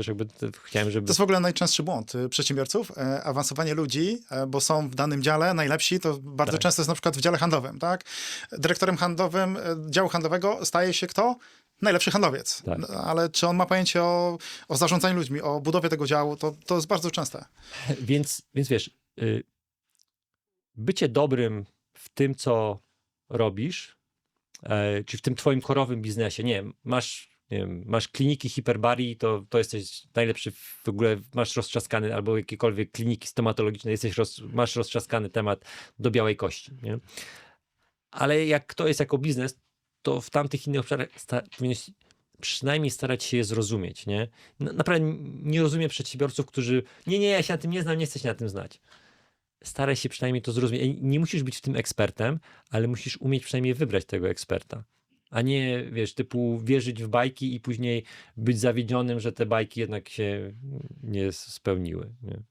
wiesz, jakby chciałem, żeby... To jest w ogóle najczęstszy błąd y, przedsiębiorców, e, awansowanie ludzi, e, bo są w danym dziale najlepsi, to bardzo Tak. często jest na przykład w dziale handlowym, tak? Dyrektorem handlowym e, działu handlowego staje się kto? Najlepszy handlowiec. Tak. No, Ale czy on ma pojęcie o, o zarządzaniu ludźmi, o budowie tego działu, to, to jest bardzo częste. Więc, więc wiesz, y, bycie dobrym w tym, co robisz, e, czy w tym twoim korowym biznesie, nie wiem, masz, nie wiem, masz kliniki hiperbarii, to, to jesteś najlepszy w ogóle, masz roztrzaskany, albo jakiekolwiek kliniki stomatologiczne, jesteś roz, masz roztrzaskany temat do białej kości, nie? Ale jak to jest jako biznes, to w tamtych innych obszarach sta- powinieneś przynajmniej starać się je zrozumieć, nie? Na- Naprawdę nie rozumiem przedsiębiorców, którzy nie, nie, ja się na tym nie znam, nie chcę się na tym znać. Staraj się przynajmniej to zrozumieć. Nie musisz być w tym ekspertem, ale musisz umieć przynajmniej wybrać tego eksperta. A nie, wiesz, typu wierzyć w bajki i później być zawiedzionym, że te bajki jednak się nie spełniły. Nie?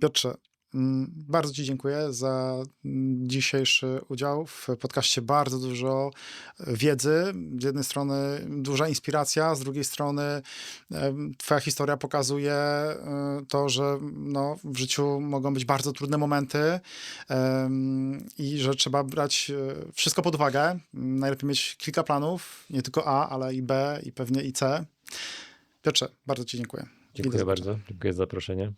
Piotrze, mm, bardzo Ci dziękuję za mm, dzisiejszy udział w podcaście. Bardzo dużo wiedzy. Z jednej strony duża inspiracja, z drugiej strony Twoja historia pokazuje e, to, że no, w życiu mogą być bardzo trudne momenty i że trzeba brać e, wszystko pod uwagę. Najlepiej mieć kilka planów, nie tylko A, ale i B, i pewnie i C. Piotrze, bardzo Ci dziękuję. Dziękuję bardzo. Dziękuję za zaproszenie.